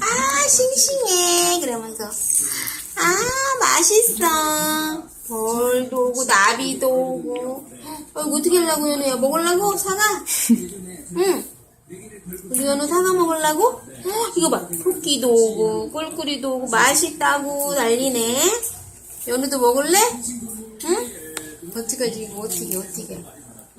아, 싱싱해. 그러면서. 아, 맛있어. 벌도 오고, 나비도 오고. 어, 이거 어떻게 하려고, 연우야? 먹으려고? 사과? 응. 우리 연우 사과 먹으려고? 어, 이거 봐. 토끼도 오고, 꿀꿀이도 오고, 맛있다고 난리네. 연우도 먹을래? 응? 어떡하지, 이거 어떻게, 어떻게.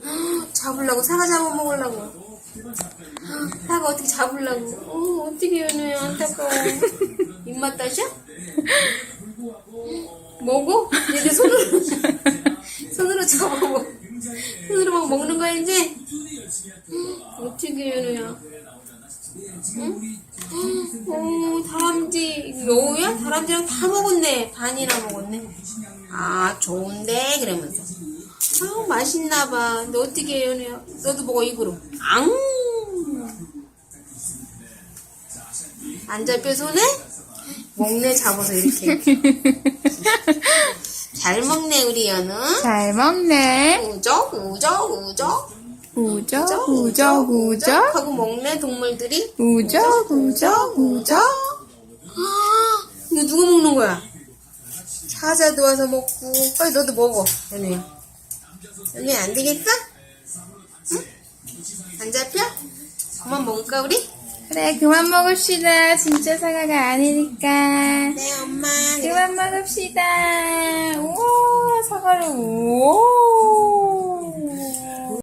헉, 잡으려고, 사과 잡아 먹으려고. 헉, 사과 어떻게 잡으려고. 어, 어떻게 연우야, 안타까워. 입맛 다셔? 먹어? 얘네 손으로, 손으로 잡아먹어. 손으로 막 먹는 거야, 이제? 어떻게 연우야? 응? 어, 다람쥐, 여우야? 다람쥐랑 다 먹었네. 반이나 먹었네. 아, 좋은데? 그러면서. 아, 맛있나봐. 너 어떻게 해, 연우야? 너도 먹어, 입으로. 앙! 안 잡혀, 손에? 먹네, 잡아서 이렇게. 잘 먹네, 우리 연우. 잘 먹네. 우적, 우적, 우적. 우적, 우적, 우적. 하고 먹네, 동물들이. 우적, 우적, 우적. 아, 이거 누가 먹는 거야? 사자도 와서 먹고, 빨리 너도 먹어, 연우야. 연우야, 안 되겠어? 응? 안 잡혀? 그만 먹을까, 우리? 그래, 그만 먹읍시다. 진짜 사과가 아니니까. 네, 엄마. 그만 먹읍시다. 오, 사과를, 오.